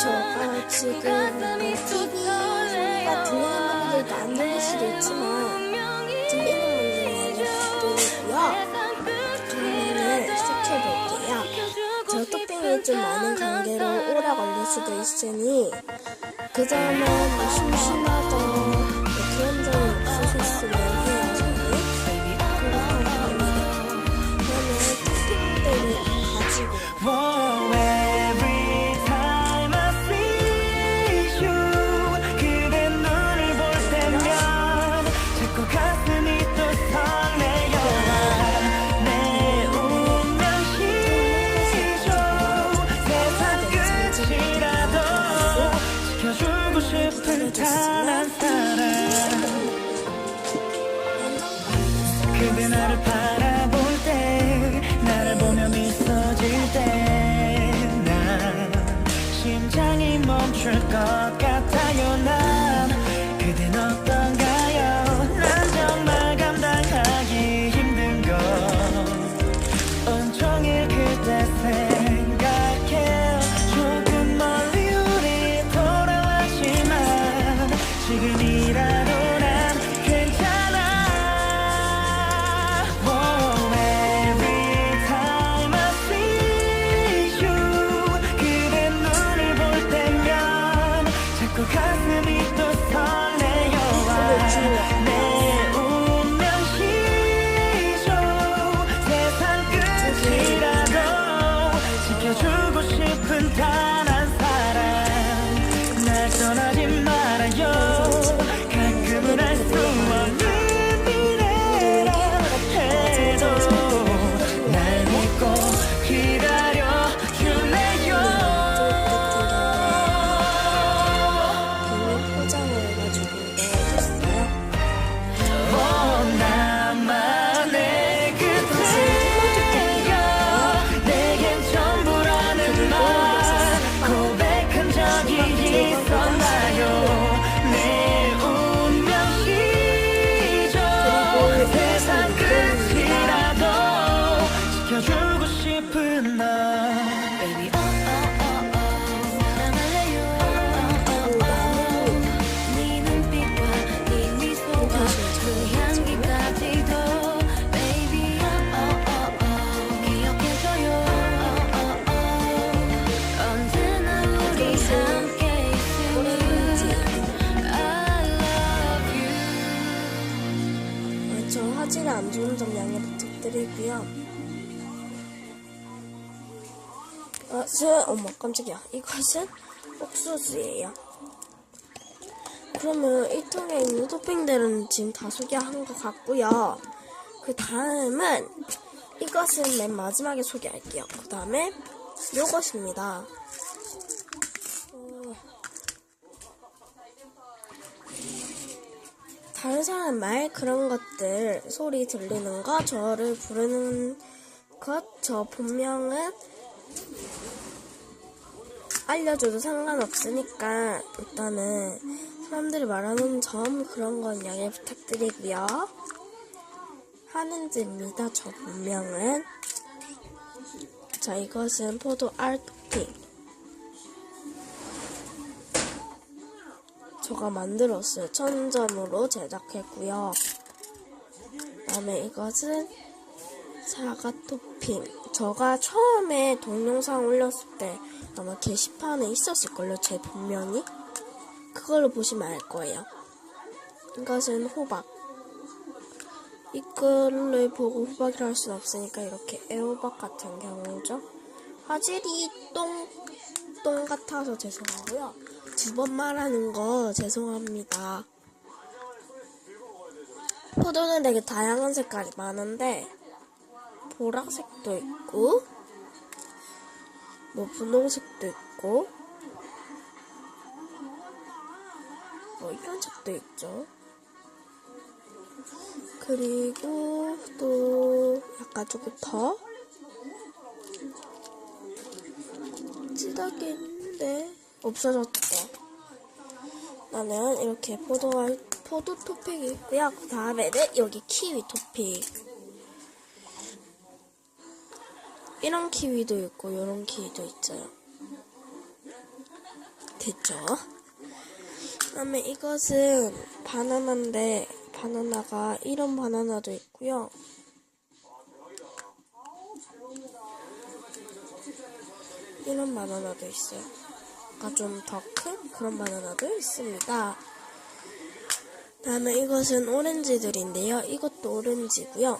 저가 지금 TV 같은 분들도 안 들릴 수도 있지만 들리는 분들도 있고요. 그러면은 시작해볼게요. 저 토핑이 좀 많은 관계로 오래 걸릴 수도 있으니 그 점은 뭐 심심하다 그런 점이 없으셨으면 멈출 것 같아요 난. 그댄 어떤가요? 난 정말 감당하기 힘든 건 온종일 그대 생각해 조금 멀리 우리 돌아왔지만 지금이 이것은 어머 깜짝이야. 이것은 옥수수예요. 그러면 이 통에 있는 토핑들은 지금 다 소개한 것 같고요. 그 다음은 이것은 맨 마지막에 소개할게요. 그 다음에 요것입니다. 다른 사람 말 그런 것들 소리 들리는 거 저를 부르는 것 저 본명은 알려줘도 상관없으니까 일단은 사람들이 말하는 점 그런 건 양해 부탁드리고요. 하는지입니다 저 본명은. 자 이것은 포도 알토핑 제가 만들었어요. 천점으로 제작했고요. 그다음에 이것은 사과 토핑. 제가 처음에 동영상 올렸을 때 아마 게시판에 있었을걸요. 제 본명이. 그걸로 보시면 알 거예요. 이것은 호박. 이거를 보고 호박이라 할 수는 없으니까 이렇게 애호박 같은 경우죠. 화질이 똥, 똥 같아서 죄송하고요. 두 번 말하는 거 죄송합니다. 포도는 되게 다양한 색깔이 많은데 보라색도 있고 뭐 분홍색도 있고 뭐 이런 색도 있죠. 그리고 또 약간 조금 더 진하게 있는데 없어졌 대. 나는 이렇게 포도와 포도 토핑이 있고요. 그 다음에는 여기 키위 토핑. 이런 키위도 있고 이런 키위도 있어요. 됐죠? 그 다음에 이것은 바나나인데 바나나가 이런 바나나도 있고요. 이런 바나나도 있어요. 그러니까 좀 더 큰 그런 바나나도 있습니다. 다음에 이것은 오렌지들인데요. 이것도 오렌지고요.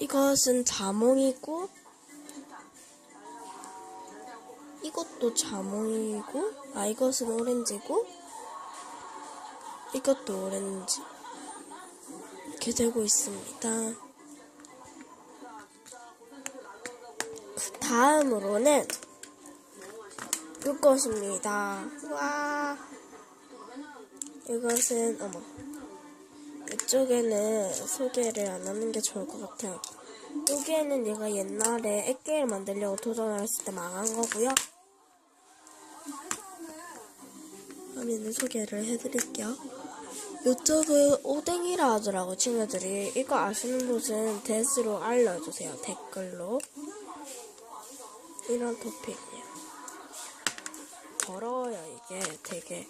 이것은 자몽이고 이것도 자몽이고 아 이것은 오렌지고 이것도 오렌지 이렇게 되고 있습니다. 그 다음으로는 이것입니다. 와 이것은 어머 이쪽에는 소개를 안 하는 게 좋을 것 같아요. 여기에는 얘가 옛날에 액계를 만들려고 도전을 했을 때 망한 거고요. 화면을 소개를 해드릴게요. 이쪽은 오뎅이라 하더라고 친구들이. 이거 아시는 분은 댓으로 알려주세요. 댓글로. 이런 토핑 더러워요 이게 되게.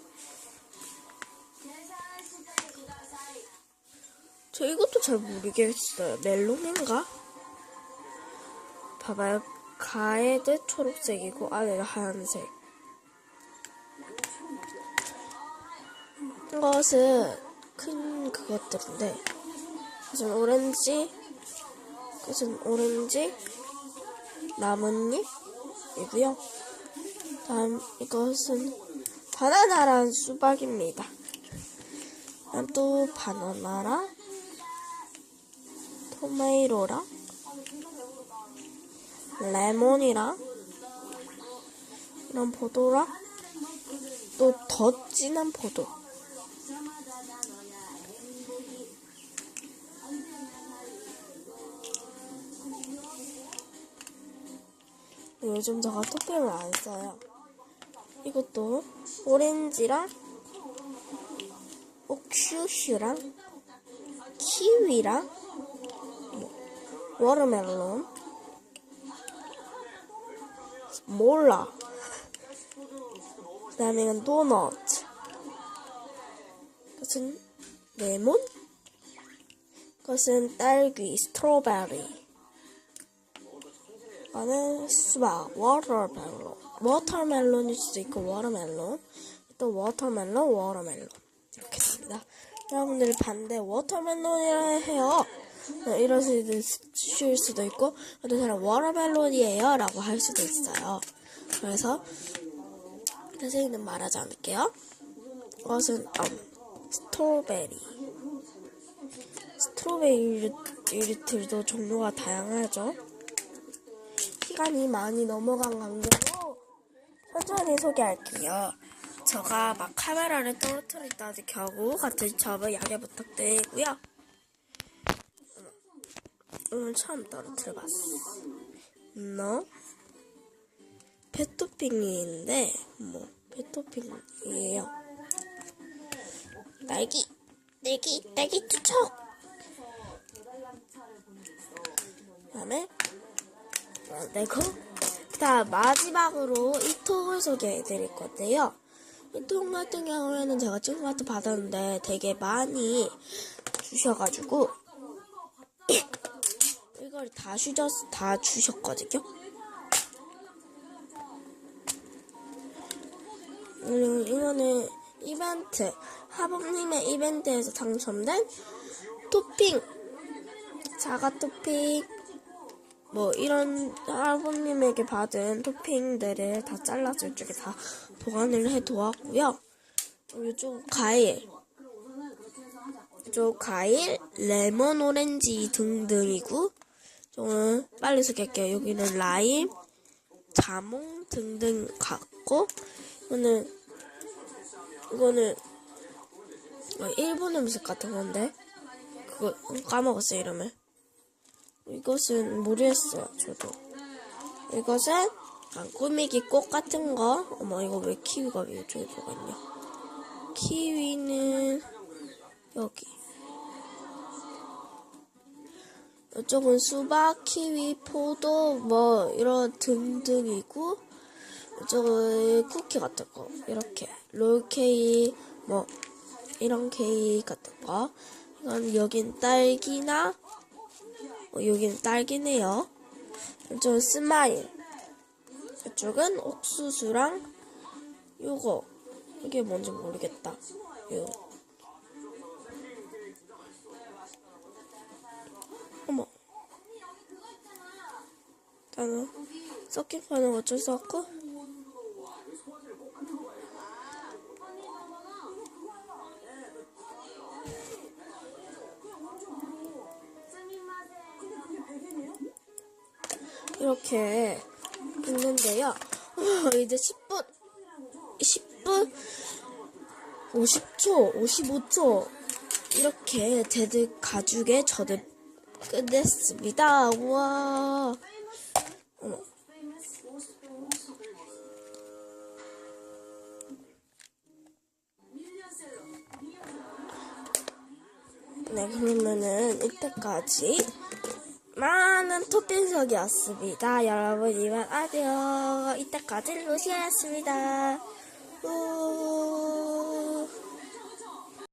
저 이것도 잘 모르겠어요. 멜론인가? 봐봐요. 가에드 초록색이고 안에는 하얀색. 이것은 큰 그것들인데 이것은 오렌지 이것은 오렌지 나뭇잎이고요. 다음 이것은 바나나란 수박입니다. 다음 또 바나나랑 토마토랑 레몬이랑 이런 포도랑 또 더 진한 포도 요즘 제가 토핑을 안 써요. 이것도 오렌지랑 옥슈슈랑 키위랑 뭐, 워터멜론. 몰라. 그 다음에 이건 도넛. 이것은 레몬? 이것은 딸기 스트로베리. 이거는 수박 워터멜론 워터멜론일 수도 있고 워터멜론 또 워터멜론 워터멜론. 이렇게 됩니다. 여러분들이 반대 워터멜론이라 해요. 네, 이러실 수도 있고 어떤 사람 워터멜론이에요 라고 할 수도 있어요. 그래서 선생님은 말하지 않을게요. 이것은 음, 스트로베리. 스트로베리들도 종류가 다양하죠. 시간이 많이 넘어간 관계로 천천히 소개할게요 제가 막 카메라를 떨어뜨린다는 경우 같은 점을 양해 부탁드리고요 오늘 처음 떨어뜨려봤어. 너? 페토핑인데, 뭐, 페토핑이에요. 딸기, 딸기, 딸기 투척! 그 다음에, 내고, 그 다음 마지막으로 이 통을 소개해 드릴 건데요. 이 통 같은 경우에는 제가 친구한테 받았는데 되게 많이 주셔가지고, 이걸 다 주셨, 다 주셨거든요. 그리고 이거는 이벤트, 하범님의 이벤트에서 당첨된 토핑, 자가 토핑, 뭐 이런 하범님에게 받은 토핑들을 다 잘라서 이쪽에 다 보관을 해 두었고요. 이쪽 과일, 이쪽 과일, 레몬, 오렌지 등등이고, 저는 빨리 소개할게요. 여기는 라임, 자몽 등등 같고, 이거는, 이거는, 어, 일본 음식 같은 건데, 그거 까먹었어요, 이름을. 이것은 모르겠어요, 저도. 이것은, 약간 꾸미기 꽃 같은 거. 어머, 이거 왜 키위가 왜 이쪽에 들어가 있냐. 키위는, 여기. 이쪽은 수박, 키위, 포도, 뭐, 이런 등등이고, 저 쿠키 같은 거 이렇게 롤 케이크 뭐 이런 케이크 같은 거 이건 여긴 딸기나 어, 여긴 딸기네요. 이쪽은 스마일. 이쪽은 옥수수랑 요거. 이게 뭔지 모르겠다. 요. 어머. 나는 서킷판은 어쩔 수 없고 이렇게 있는데요. 어, 이제 10분, 10분, 50초, 55초 이렇게 데드 가죽에 저를 끝냈습니다. 우와. 어머. 네, 그러면은 이때까지 많은 토핑석이었습니다. 여러분 이만 아디오. 이때까지 루시아였습니다. 우...